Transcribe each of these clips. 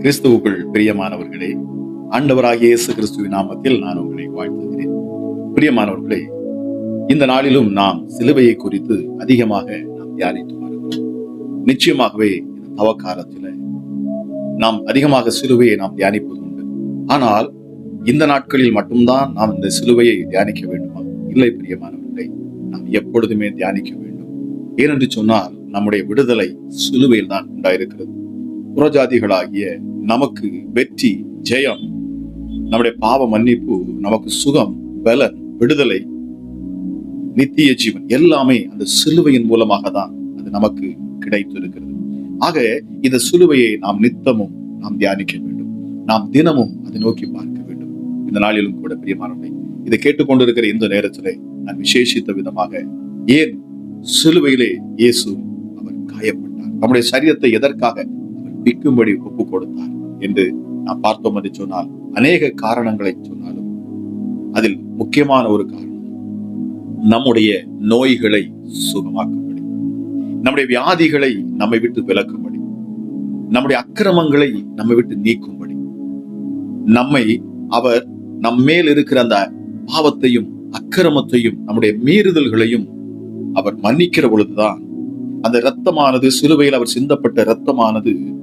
கிறிஸ்துவுக்குள் பிரியமானவர்களே ஆண்டவராகிய இயேசு கிறிஸ்துவின் நாமத்தில் நான் உங்களை வாழ்த்துகிறேன். பிரியமானவர்களே இந்த நாளிலும் நாம் சிலுவையை குறித்து அதிகமாக நாம் தியானித்து வருகிறோம். நிச்சயமாகவே இந்த தவக்காலத்தில் நாம் அதிகமாக சிலுவையை நாம் தியானிப்பது உண்டு ஆனால் இந்த நாட்களில் மட்டும்தான் நாம் இந்த சிலுவையை தியானிக்க வேண்டுமா? இல்லை பிரியமானவர்களே நாம் எப்பொழுதுமே தியானிக்க வேண்டும். ஏனென்று சொன்னால் நம்முடைய விடுதலை சிலுவையில் தான் உண்டாயிருக்கிறது. புறஜாதிகளாகிய நமக்கு வெற்றி ஜெயம் நம்முடைய பாவ மன்னிப்பு நமக்கு சுகம் பலன் விடுதலை நித்திய ஜீவன் எல்லாமே அந்த சிலுவையின் மூலமாக தான் அது நமக்கு கிடைத்திருக்கிறது. ஆக இந்த சிலுவையை நாம் நித்தமும் நாம் தியானிக்க வேண்டும். நாம் தினமும் அதை நோக்கி பார்க்க வேண்டும். இந்த நாளிலும் கூட பிரியமானவை இதை கேட்டுக்கொண்டிருக்கிற இந்த நேரத்திலே நான் விசேஷித்த விதமாக ஏன் சிலுவையிலே இயேசு அவர் காயப்பட்டார். நம்முடைய சரீரத்தை எதற்காக அவர் ஒப்பு கொடுத்தார் என்று நாம் பார்த்தோம் என்று சொன்னால் அநேக காரணங்களை சொன்னாலும் அதில் முக்கியமான ஒரு காரணம் நம்முடைய நோய்களை சுகமாக்கும்படி நம்முடைய வியாதிகளை நம்மை விட்டு விலக்கும்படி நம்முடைய அக்கிரமங்களை நம்மை விட்டு நீக்கும்படி நம்மை அவர் நம்மேல் இருக்கிற அந்த பாவத்தையும் அக்கிரமத்தையும் நம்முடைய மீறுதல்களையும் அவர் மன்னிக்கிற பொழுதுதான் அந்த இரத்தமானது சிலுவையில் அவர் சிந்தப்பட்ட இரத்தமானது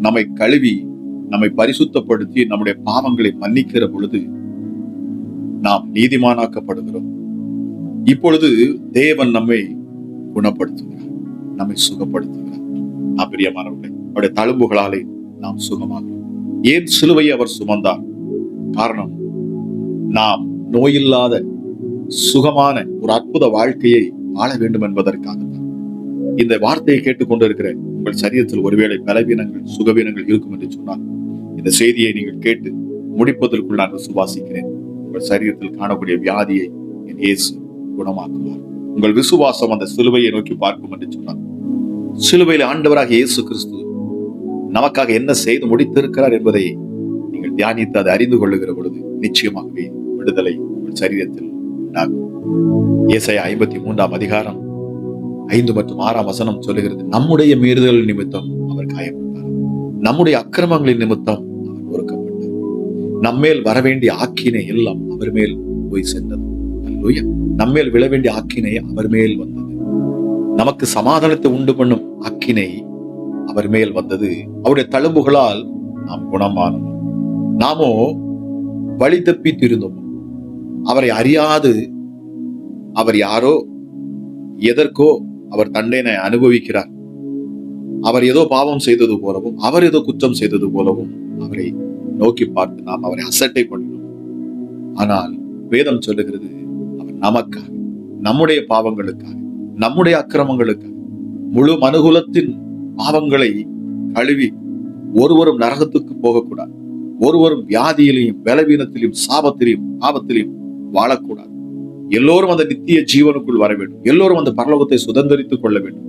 நம்மை கழுவி நம்மை பரிசுத்தப்படுத்தி நம்முடைய பாவங்களை மன்னிக்கிற பொழுது நாம் நீதிமானாக்கப்படுகிறோம். இப்பொழுது தேவன் நம்மை குணப்படுத்துகிறார் நம்மை சுகப்படுத்துகிறார். நாம் பிரியமானவர்களே அவருடைய தழும்புகளாலே நாம் சுகமாகிறோம். ஏன் சிலுவையை அவர் சுமந்தார்? காரணம் நாம் நோயில்லாத சுகமான ஒரு அற்புத வாழ்க்கையை வாழ வேண்டும் என்பதற்காக இந்த வார்த்தையை கேட்டுக்கொண்டிருக்கிற உங்கள் சரீரத்தில் ஒருவேளை பலவீனங்கள் சுகவீனங்கள் இருக்கும் என்று சொன்னால் இந்த செய்தியை நீங்கள் கேட்டு முடிப்பதற்குள் நான் விசுவாசிக்கிறேன். உங்கள் சரீரத்தில் காணக்கூடிய வியாதியை என் இயேசு குணமாக்குவார். உங்கள் விசுவாசம் அந்த சிலுவையை நோக்கி பார்க்கும் என்று சொன்னார் சிலுவையில் ஆண்டவராக இயேசு கிறிஸ்து நமக்காக என்ன செய்து முடித்திருக்கிறார் என்பதை நீங்கள் தியானித்து அதை அறிந்து கொள்ளுகிற பொழுது நிச்சயமாகவே விடுதலை உங்கள் சரீரத்தில் உண்டாகும். ஏசாயா ஐம்பத்தி மூன்றாம் அதிகாரம் ஐந்து மற்றும் ஆறாம் வசனம் சொல்லுகிறது நம்முடைய மீறுதல் நிமித்தம் அவர் காயப்பட்டார். நம்முடைய அக்கிரமங்களின் நிமித்தம் அவர் ஒருக்கப்பட்டார் நம்மேல் வரவேண்டிய ஆக்கினை எல்லாம் அவர் மேல் போய் சென்றது. அல்லேலூயா. நம்மேல் விழ வேண்டிய ஆக்கினை அவர் மேல் வந்தது. நமக்கு சமாதானத்தை உண்டு பண்ணும் ஆக்கினை அவர் மேல் வந்தது. அவருடைய தழும்புகளால் நாம் குணமானோம். நாமோ வழி தப்பி திருந்தோம் அவரை அறியாது அவர் யாரோ எதற்கோ அவர் தண்டனை அனுபவிக்கிறார். அவர் ஏதோ பாவம் செய்தது போலவும் அவர் ஏதோ குற்றம் செய்தது போலவும் அவரை நோக்கி பார்த்து நாம் அவரை அசட்டை பண்ணினோம் ஆனால் வேதம் சொல்லுகிறது அவர் நமக்காக நம்முடைய பாவங்களுக்காக நம்முடைய அக்கிரமங்களுக்காக முழு மனுகுலத்தின் பாவங்களை கழுவி ஒருவரும் நரகத்துக்கு போகக்கூடாது. ஒருவரும் வியாதியிலையும் பலவீனத்திலையும் சாபத்திலையும் பாவத்திலையும் வாழக்கூடாது. எல்லோரும் அந்த நித்திய ஜீவனுக்குள் வர வேண்டும். எல்லோரும் அந்த பரலோகத்தை சுதந்திரித்துக் கொள்ள வேண்டும்.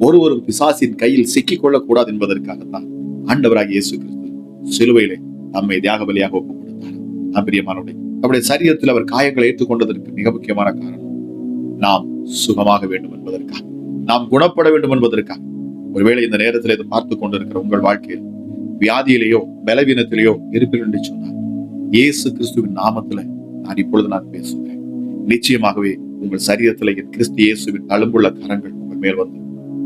ஒருவரும் பிசாசின் கையில் சிக்கிக் கொள்ளக்கூடாது என்பதற்காகத்தான் ஆண்டவராக இயேசு கிறிஸ்து சிலுவையிலே நம்மை தியாக பலியாக ஒப்புக் கொடுத்தார் நாம் நம்முடைய சரீரத்தில் அவர் காயங்களை ஏற்றுக்கொண்டதற்கு மிக முக்கியமான காரணம் நாம் சுகமாக வேண்டும் என்பதற்காக நாம் குணப்பட வேண்டும் என்பதற்காக. ஒருவேளை இந்த நேரத்தில் இதை பார்த்து கொண்டிருக்கிற உங்கள் வாழ்க்கையில் வியாதியிலேயோ பலவீனத்திலேயோ இருப்பீர்கள் என்று சொன்னார் இயேசு கிறிஸ்துவின் நாமத்துல நான் இப்பொழுது நான் பேசுவேன். நிச்சயமாகவே உங்கள் சரீரத்தில் என் கிறிஸ்து இயேசுவின் தழும்புள்ள கரங்கள் உங்கள் மேல் வந்து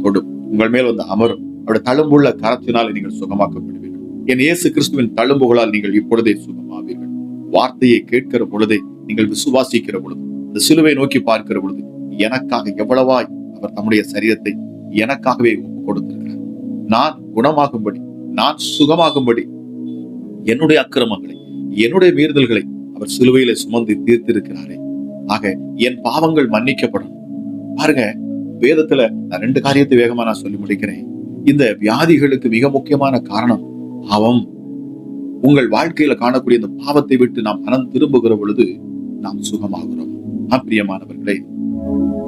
தொடும். உங்கள் மேல் வந்து அமரும். அவருடைய தழும்புள்ள கரத்தினால் நீங்கள் சுகமாக்கப்படுவீர்கள். என் இயேசு கிறிஸ்துவின் தழும்புகளால் நீங்கள் இப்பொழுதே சுகமாவீர்கள். வார்த்தையை கேட்கிற பொழுதே நீங்கள் விசுவாசிக்கிற பொழுது இந்த சிலுவை நோக்கி பார்க்கிற பொழுது எனக்காக எவ்வளவாய் அவர் தம்முடைய சரீரத்தை எனக்காகவே கொடுத்திருக்கிறார். நான் குணமாகும்படி நான் சுகமாகும்படி என்னுடைய அக்கிரமங்களை என்னுடைய மீறுதல்களை அவர் சிலுவையில சுமந்து தீர்த்திருக்கிறாரே. ஆக என் பாவங்கள் மன்னிக்கப்படும். பாருங்க வேதத்துல நான் ரெண்டு காரியத்தை வேகமா நான் சொல்லி முடிக்கிறேன். இந்த வியாதிகளுக்கு மிக முக்கியமான காரணம் பாவம். உங்கள் வாழ்க்கையில காணக்கூடிய இந்த பாவத்தை விட்டு நாம் மனம் திரும்புகிற பொழுது நாம் சுகமாகிறோம். ஆம், பிரியமானவர்களே.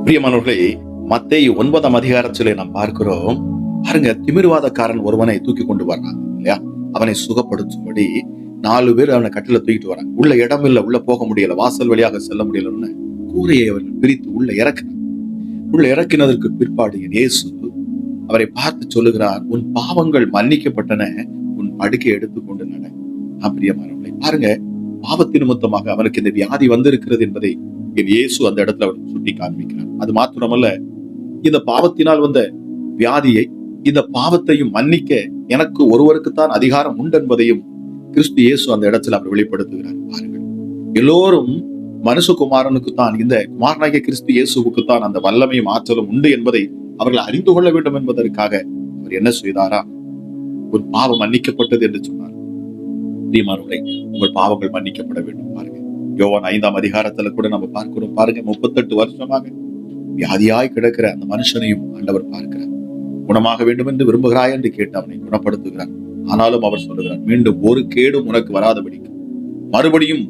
பிரியமானவர்களே மத்தேயு ஒன்பதாம் அதிகாரத்திலே நாம் பார்க்கிறோம். பாருங்க திமிர்வாதக்காரன் ஒருவனை தூக்கி கொண்டு வர்றான் இல்லையா? அவனை சுகப்படுத்தும்படி நாலு பேர் அவனை கட்டில தூக்கிட்டு வராங்க. உள்ள இடம் இல்ல உள்ள போக முடியல வாசல் வழியாக செல்ல முடியலன்னு கூரையை அவர்கள் பிரித்து உள்ள இறக்கினார் உள்ள இறக்கினதற்கு பிற்பாடு என் இயேசு அவரை பார்த்து சொல்லுகிறார் உன் பாவங்கள் மன்னிக்கப்பட்டன உன் படுக்கை எடுத்துக்கொண்டு நட. ஆம், பாருங்க பாவத்தின் நிமித்தமாக அவனுக்கு இந்த வியாதி வந்திருக்கிறது என்பதை என் இயேசு அந்த இடத்துல அவர் சுட்டி காண்பிக்கிறார். அது மாத்திரமல்ல இந்த பாவத்தினால் வந்த வியாதியை இந்த பாவத்தையும் மன்னிக்க எனக்கு ஒருவருக்குத்தான் அதிகாரம் உண்டு என்பதையும் கிறிஸ்து இயேசு அந்த இடத்துல அவர் வெளிப்படுத்துகிறார். பாருங்கள். எல்லோரும் மனுஷகுமாரனுக்கு தான் இந்த குமாரனாகிய கிறிஸ்து இயேசுவுக்கு தான் அந்த வல்லமையும் ஆற்றலும் உண்டு என்பதை அவர்கள் அறிந்து கொள்ள வேண்டும் என்பதற்காக அவர் என்ன செய்தாரா? உன் பாவம் மன்னிக்கப்பட்டது என்று சொன்னார். பிரியமானவர்களே உங்கள் பாவங்கள் மன்னிக்கப்பட வேண்டும். பாருங்க யோவான் ஐந்தாம் அதிகாரத்துல கூட நம்ம பார்க்கிறோம். பாருங்க முப்பத்தெட்டு வருஷமாக வியாதியாய் கிடக்கிற அந்த மனுஷனையும் ஆண்டவர் பார்க்கிறார். குணமாக வேண்டும் என்று விரும்புகிறாய் என்று கேட்டு அவனை குணப்படுத்துகிறார். ஆனாலும் அவர் சொல்லுகிறார் மீண்டும் ஒரு கேடும் உனக்கு வராதபடிக்கு. மறுபடியும்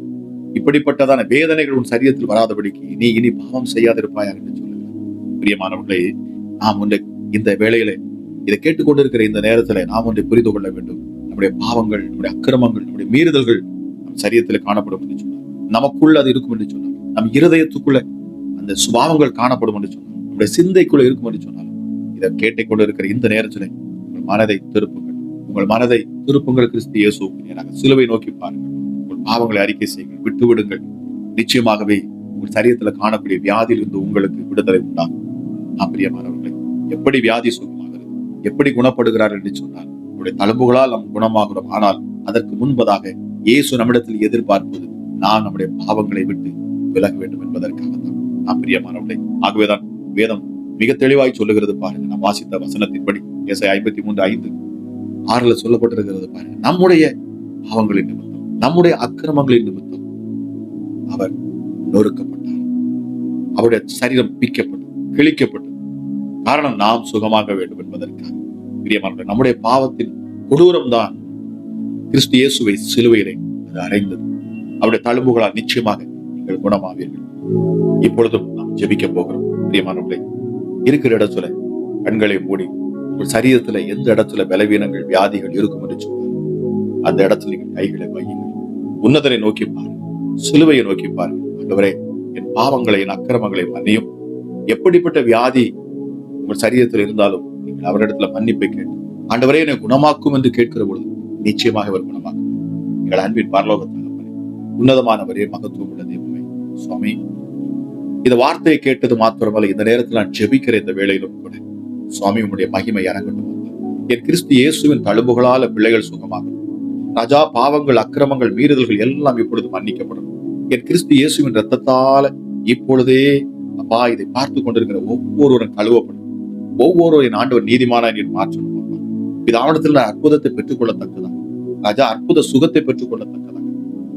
இப்படிப்பட்டதான வேதனைகள் உன் சரீரத்தில் வராதபடிக்கு நீ இனி பாவம் செய்யாதிருப்பாயா என்று சொல்லுகிறார். பிரியமானவர்களே நாம் ஒன்றை இந்த வேளையிலே இதை கேட்டுக்கொண்டிருக்கிற இந்த நேரத்தில் நாம் ஒன்றை புரிந்து கொள்ள வேண்டும். நம்முடைய பாவங்கள் நம்முடைய அக்கிரமங்கள் நம்முடைய மீறுதல்கள் நம் சரீரத்தில் காணப்படும் என்று சொன்னார். நமக்குள்ள அது இருக்கும் என்று சொன்னார். நம் இருதயத்துக்குள்ள அந்த சுபாவங்கள் காணப்படும் என்று சொன்னார். நம்முடைய சிந்தைக்குள்ள இருக்கும் என்று சொன்னார். இதை கேட்டுக் இருக்கிற இந்த நேரத்தில் மனதை திருப்புங்கள். உங்கள் மனதை திருப்புங்கள் கிறிஸ்து இயேசுக்கு நேராக சிலுவை நோக்கி பாருங்கள். உங்கள் பாவங்களை அறிக்கை செய்யுங்கள். விட்டு விடுங்கள் நிச்சயமாகவே உங்கள் சரீரத்தில் காணக்கூடிய வியாதியிலிருந்து உங்களுக்கு விடுதலை உண்டாகும். நான் பிரியமானவர்களை எப்படி வியாதி சுகமாகிறது? எப்படி குணப்படுகிறார் என்று சொன்னால் நம்முடைய தழும்புகளால் நாம் குணமாகிறோம். ஆனால் அதற்கு முன்பதாக இயேசு நம்மிடத்தில் எதிர்பார்ப்பது நான் நம்முடைய பாவங்களை விட்டு விலக வேண்டும் என்பதற்காக தான் நாம் பிரியமானவர்களை ஆகவேதான் வேதம் மிக தெளிவாய் சொல்லுகிறது பாருங்க நாம் வாசித்த வசனத்தின்படி ஏசை ஐம்பத்தி மூன்று ஐந்து. ஆறுல சொல்லப்பட்டிருக்கிறது பாருங்க. நம்முடைய பாவங்களின் நிமித்தம் நம்முடைய அக்கிரமங்களின் நிமித்தம் அவர் நொறுக்கப்பட்டார். அவருடைய சரீரம் பிக்கப்பட்டது கிழிக்கப்பட்டது. காரணம் நாம் சுகமாக வேண்டும் என்பதற்காக. பிரியமான நம்முடைய பாவத்தின் கொடூரம் தான் கிறிஸ்து இயேசுவை சிலுவையிலே அது அறைந்தது. அவருடைய தழும்புகளால் நிச்சயமாக நீங்கள் குணமாவீர்கள். இப்பொழுதும் நாம் ஜெபிக்க போகிறோம். பிரியமானவர்களே இருக்கிற இடத்துல கண்களை மூடி உங்கள் சரீரத்துல எந்த இடத்துல பலவீனங்கள் வியாதிகள் இருக்கும் என்று அந்த இடத்துல நீங்கள் கைகளை வையுங்கள். உன்னதரை நோக்கி பாருங்கள். சிலுவையை நோக்கி பாருங்கள். ஆண்டவரே என் பாவங்களை என் அக்கிரமங்களை மன்னியும். எப்படிப்பட்ட வியாதி உங்கள் சரீரத்தில் இருந்தாலும் நீங்கள் அவரிடத்துல மன்னிப்பை கேட்டு ஆண்டவரே என்னை குணமாக்கும் என்று கேட்கிற பொழுது நிச்சயமாக அவர் குணமாக்கும் எங்கள் அன்பின் பரலோக தகப்பனே உன்னதமானவரே மகத்துவம் உள்ள தெய்வமே சுவாமி. இந்த வார்த்தையை கேட்டது மாத்திரமல்ல இந்த நேரத்தில் நான் ஜெபிக்கிற இந்த வேலையிலும் கூட. சுவாமி உங்களுடைய மகிமை இறங்கட்டும் என் கிறிஸ்து இயேசுவின் தழும்புகளால பிள்ளைகள் சுகமாகும். ராஜா பாவங்கள் அக்கிரமங்கள் மீறுதல்கள் எல்லாம் இப்பொழுது மன்னிக்கப்படும். என் கிறிஸ்து இயேசுவின் ரத்தத்தால இப்பொழுதே அப்பா இதை பார்த்து கொண்டிருக்கிற ஒவ்வொருவரும் கழுவப்படும். ஒவ்வொருவரின் ஆண்டவர் நீதிமான நீர் மாற்றணும் அப்பா. ஆவணத்தில் நான் அற்புதத்தை பெற்றுக்கொள்ளத்தக்கதாக ராஜா அற்புத சுகத்தை பெற்றுக்கொள்ளத்தக்கதாக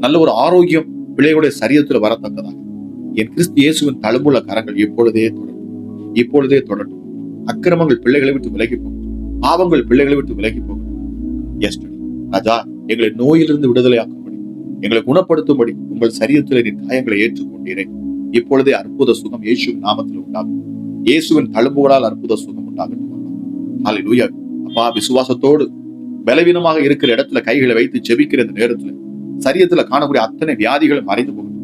நல்ல ஒரு ஆரோக்கியம் பிள்ளைகளுடைய சரீரத்தில் வரத்தக்கதாக என் கிறிஸ்து இயேசுவின் தழும்புள்ள கரங்கள் இப்பொழுதே தொடரும். இப்பொழுதே தொடரும் அக்கிரமங்கள் பிள்ளைகளை விட்டு விலகி போகும். பாவங்கள் பிள்ளைகளை விட்டு விலகி போகும். எஸ் ராஜா எங்களை நோயிலிருந்து விடுதலையாக்கும்படி எங்களை குணப்படுத்தும்படி உங்கள் சரீரத்தில் நீ காயங்களை ஏற்றுக்கொண்டீரே. இப்பொழுதே அற்புத சுகம் இயேசுவின் நாமத்தில் உண்டாகும். இயேசுவின் தழும்புகளால் அற்புத சுகம் உண்டாகட்டும் அப்பா. விசுவாசத்தோடு பலவீனமாக இருக்கிற இடத்துல கைகளை வைத்து ஜெபிக்கிற இந்த நேரத்துல சரியத்துல காணக்கூடிய அத்தனை வியாதிகளும் மறைந்து போகணும்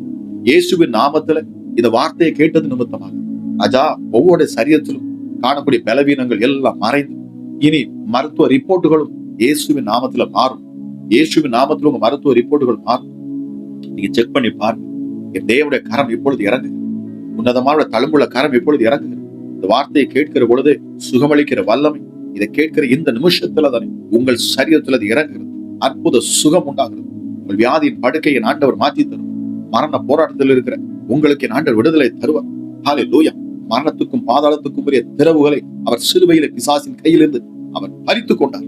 இயேசுவின் நாமத்துல இந்த வார்த்தையை கேட்டது நிமித்தமாக அஜா ஒவ்வொரு சரியத்திலும் காணக்கூடிய பலவீனங்கள் எல்லாம் மறைந்து. இனி மருத்துவ ரிப்போர்ட்டுகளும் இயேசுவின் நாமத்துல மாறும். இயேசுவின் நாமத்துல உங்க மருத்துவ ரிப்போர்ட்டுகள் மாறும். நீங்க செக் பண்ணி பாருங்க. என் தேவனுடைய கரம் இப்பொழுது இறங்குது. உன்னதமான தழும்புள்ள கரம் இப்பொழுது இறங்குது. இந்த வார்த்தையை கேட்கிற பொழுது சுகமளிக்கிற வல்லமை. இதை கேட்கிற இந்த நிமிஷத்துல தானே உங்கள் சரீரத்துல அது இறங்குகிறது. அற்புத சுகம் உண்டாகிறது. உங்கள் வியாதியின் படுக்கையை ஆண்டவர் மாற்றி தரும் மரண போராட்டத்தில் இருக்கிற உங்களுக்கு என் ஆண்டவர் விடுதலை தருவார். ஹாலே லூயா மரணத்துக்கும் பாதாளத்துக்கும் உரிய திறவுகளை அவர் சிலுவையில பிசாசின் கையிலிருந்து அவர் பறித்து கொண்டார்.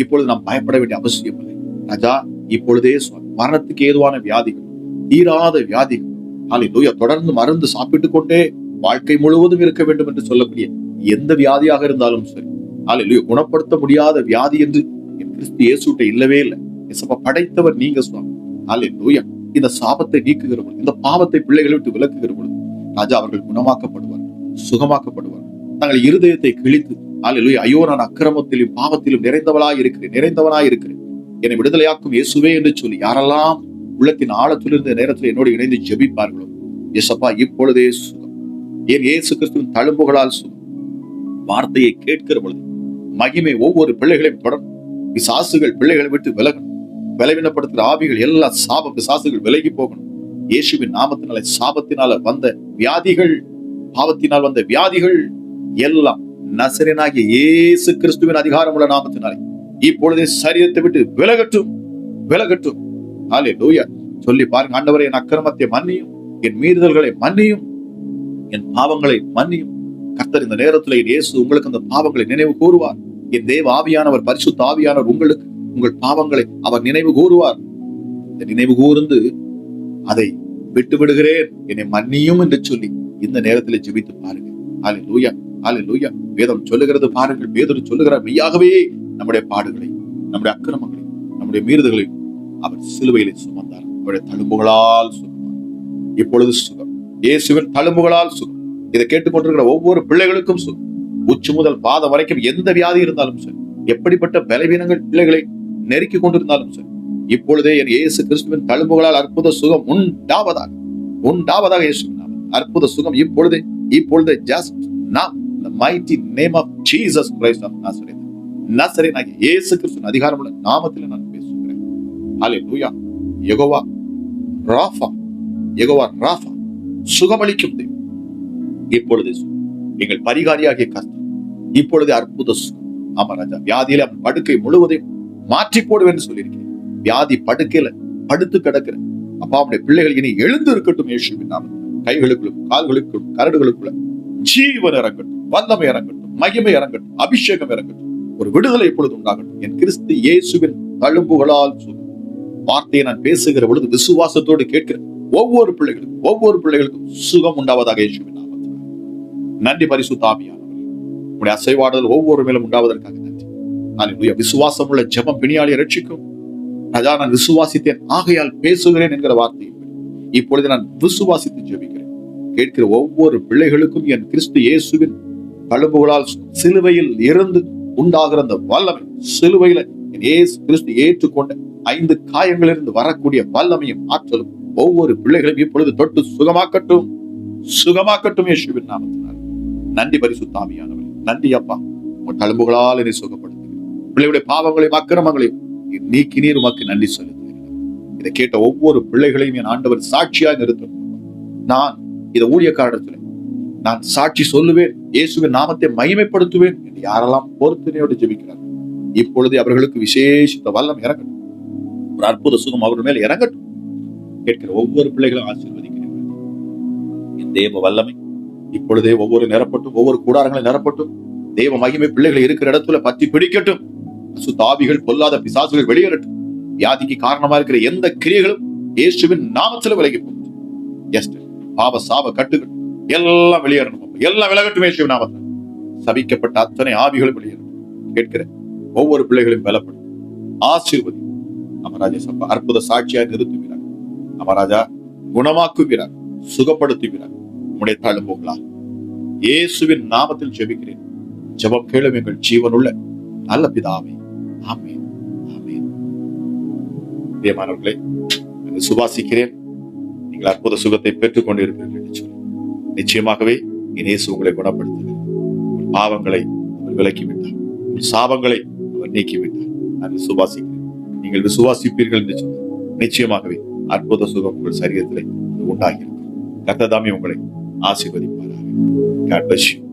இப்பொழுது நாம் பயப்பட வேண்டிய அவசியம் இல்லை. ராஜா இப்பொழுதே மரணத்துக்கு ஏதுவான வியாதிகள் தீராத வியாதிகள். ஹாலே லூயா தொடர்ந்து மருந்து சாப்பிட்டுக் கொண்டே வாழ்க்கை முழுவதும் இருக்க வேண்டும் என்று சொல்லக்கூடிய எந்த வியாதியாக இருந்தாலும் சரி. ஹாலே லூயா குணப்படுத்த முடியாத வியாதி என்று என் கிறிஸ்து இயேசுட்ட இல்லவே இல்லை. இயேசப்பா படைத்தவர் நீங்க சுவாமி ஹாலே லூயா இந்த சாபத்தை நீக்குகிற பொழுது இந்த பாவத்தை பிள்ளைகளை விட்டு விலக்குகிற பொழுது ராஜா அவர்கள் குணமாக்கப்படுவார் சுகமாக்கப்படுவார். தங்கள் இருதயத்தை கிழித்து ஆலையிலும் ஐயோ நான் அக்கிரமத்திலும் பாவத்திலும் நிறைந்தவளாய் இருக்கிறேன் நிறைந்தவனாய் இருக்கிறேன். என்னை விடுதலையாக்கும் இயேசுவே என்று சொல்லி யாரெல்லாம் உள்ளத்தின் ஆழத்திலிருந்த நேரத்தில் என்னோடு இணைந்து ஜெபிப்பார்களோ இயேசப்பா இப்பொழுதே சுகம். ஏன் இயேசு கிறிஸ்துவின் தழும்புகளால் சுகம்? வார்த்தையை கேட்கிற பொழுது மகிமை ஒவ்வொரு பிள்ளைகளையும் தொடரும். பிசாசுகள் பிள்ளைகளை விட்டு விலகணும். விளைவினப்படுத்துகிற ஆவிகள் எல்லா சாப பிசாசுகள் விலகி போகணும். இயேசுவின் நாமத்தினால சாபத்தினால வந்த வியாதிகள் பாவத்தினால் வந்த வியாதிகள் எல்லாம் நசரனாகிய இயேசு கிறிஸ்துவின் அதிகாரமுள்ள நாமத்தினாலே இப்பொழுதே சரீரத்தை விட்டு விலகட்டும் விலகட்டும். ஆலே லூயா சொல்லி பாருங்க ஆண்டவரை என் அக்கிரமத்தை மன்னியும் என் மீறுதல்களை மன்னியும் என் பாவங்களை மன்னியும். கர்த்தர் இந்த நேரத்தில் என் இயேசு உங்களுக்கு அந்த பாவங்களை நினைவு கூறுவார். என் தேவ ஆவியானவர் பரிசுத்த ஆவியானவர் உங்களுக்கு உங்கள் பாவங்களை அவர் நினைவு கூறுவார். நினைவு கூர்ந்து அதை விட்டு விடுகிறேன் என்னை மன்னியும் என்று சொல்லி இந்த நேரத்தில் ஜெபித்து பாருங்க. ஆலே லூயா ஆலே லூயா வேதம் சொல்லுகிறது பாருங்கள். வேதம் சொல்லுகிறார் மெய்யாகவே நம்முடைய பாடுகளை நம்முடைய அக்கிரமங்களை நம்முடைய மீறுதல்களை அவர் சிலுவையிலே சுமந்தார். அவருடைய தழும்புகளால் சுகமார் இப்பொழுது சுகம். இயேசுவின் தழும்புகளால் சுகம். இதை கேட்டுக்கொண்டிருக்கிற ஒவ்வொரு பிள்ளைகளுக்கும் சுகம். உச்சி முதல் பாதம் வரைக்கும் எந்த வியாதி இருந்தாலும் சரி எப்படிப்பட்ட பலவீனங்கள் பிள்ளைகளை நெருக்கி கொண்டிருந்தாலும் சரி இப்பொழுதே என் இயேசு கிறிஸ்துவின் தழும்புகளால் அற்புத சுகம் உண்டாவதாக உண்டாவதாக இயேசு அற்புத சுகம் இப்பொழுதே இப்பொழுதே ஜஸ்ட் நாம் the mighty name of Jesus Christ of Nazareth. நசரேனாகிய இயேசு கிறிஸ்துவின் அதிகாரமுள்ள நாமத்தில் நான் பேசுகிறேன். ஹலே லூயா யகோவா ராஃபா யகோவா ராஃபா சுகமளிக்கும் தெய்வம் இப்பொழுது எங்கள் பரிகாரியாகிய கர்த்தர் இப்பொழுது அற்புத சுகம். ஆமா ராஜா வியாதியில அவன் படுக்கை முழுவதையும் மாற்றி போடுவேன் சொல்லியிருக்கிறேன் வியாதி படுக்கையில படுத்து கிடக்குற அப்பா அவனுடைய பிள்ளைகள் இனி எழுந்து இருக்கட்டும் இயேசுவின் நாமத்தில். கைகளுக்குள்ளும் கரடுகளுக்குள்ள ஜீவன் இறங்கட்டும் வல்லமை இறங்கட்டும் மகிமை இறங்கட்டும் அபிஷேகம் இறங்கட்டும். ஒரு விடுதலை இப்பொழுது உண்டாகட்டும். என் கிறிஸ்து இயேசுவின் தழும்புகளால் வார்த்தையை நான் பேசுகிற பொழுது விசுவாசத்தோடு கேட்கிற ஒவ்வொரு பிள்ளைகளுக்கும் ஒவ்வொரு பிள்ளைகளுக்கும் சுகம் உண்டாவதாக இயேசுவின் நாமத்தில். நன்றி பரிசுத்தாமியானவர் உடைய அசைவாடுதல் ஒவ்வொரு மேலும் உண்டாவதற்காக நன்றி. நான் விசுவாசம் உள்ள ஜபம் பிணியாளியை ரட்சிக்கும். ராஜா நான் விசுவாசித்தேன். ஆகையால் பேசுகிறேன் என்கிற வார்த்தை இப்பொழுது நான் விசுவாசித்து ஜெபிக்கிறேன். கேட்கிற ஒவ்வொரு பிள்ளைகளுக்கும் என் கிறிஸ்து இயேசுவின் கழும்புகளால் சிலுவையில் இருந்து உண்டாகிற அந்த வல்லமை சிலுவையில என் இயேசு கிறிஸ்து ஏற்றுக்கொண்ட ஐந்து காயங்களிலிருந்து வரக்கூடிய வல்லமையும் ஆற்றலும் ஒவ்வொரு பிள்ளைகளும் இப்பொழுது தொட்டு சுகமாக்கட்டும். சுகமாக்கட்டும் இயேசுவின் நாமத்தினால். நன்றி பரிசுத்தாமியானவர் நன்றி அப்பா. உன் கழும்புகளால் என்னை சுகப்படுத்து பிள்ளைகளுடைய பாவங்களையும் அக்கிரமங்களையும் நீர் நீக்கி நீர் உமக்கு நன்றி செலுத்துகிறேன் இதை கேட்ட ஒவ்வொரு பிள்ளைகளையும் என் ஆண்டவர் சாட்சியாய் நிறுத்தும். நான் இதை ஊழியக்காரத்தில் நான் சாட்சி சொல்லுவேன் இயேசுவின் நாமத்தை மகிமைப்படுத்துவேன் என்று யாரெல்லாம் பொறுத்தனையோடு ஜெபிக்கிறார் இப்பொழுது அவர்களுக்கு விசேஷித்த வல்லம் இறங்கட்டும். ஒரு அற்புத சுகம் அவர் மேல் இறங்கட்டும். கேட்கிற ஒவ்வொரு பிள்ளைகளும் ஆசீர்வதிக்கிறேன் என் தேவ வல்லமை இப்பொழுதே ஒவ்வொரு நிரப்பட்டும் ஒவ்வொரு கூடாரங்களும் நிரப்பட்டும். தேவ மகிமை பிள்ளைகள் இருக்கிற இடத்துல பத்தி பிடிக்கட்டும். சுத்தாவிகள் பொல்லாத பிசாசுகள் வெளியேறட்டும். வியாதிக்கு காரணமா இருக்கிற எந்த கிரியைகளும் இயேசுவின் நாமத்துல விலகி போகும். பாவ சாப கட்டுகள் எல்லாம் வெளியேறணும் எல்லாம் விலகட்டும் இயேசுவின் நாமத்தில். சபிக்கப்பட்ட அத்தனை ஆவிகளும் வெளியேறணும் கேட்கிறேன் ஒவ்வொரு பிள்ளைகளையும் பலப்படும் ஆசீர்வதி. அமராஜா சப்பா அற்புத சாட்சியாக நிறுத்துகிறார் அமராஜா குணமாக்குகிறார் சுகப்படுத்துகிறார் உடைய தழும்புகளா இயேசுவின் நாமத்தில் ஜெபிக்கிறேன். ஜெபம் கேளும் எங்கள் ஜீவனுள்ள நல்ல பிதாவே. ஆமேன். ஆமென். பிரியமானவர்களே சுவாசிக்கிறேன். நீங்கள் அற்புத சுகத்தை பெற்றுக் கொண்டிருக்கிறீர்கள் என்று சொல்லி. நிச்சயமாகவே என் உங்களை குணப்படுத்துகிறார். உங்கள் பாவங்களை அவர் விலக்கிவிட்டார். உங்கள் சாபங்களை அவர் நீக்கிவிட்டார். நான் விசுவாசிக்கிறேன் நீங்கள் விசுவாசிப்பீர்கள் என்று சொன்னார். நிச்சயமாகவே அற்புத சுகம் உங்கள் சரீரத்திலே உண்டாகிறது. கத்ததாமே உங்களை ஆசீர்வதிப்பாராக. God bless you.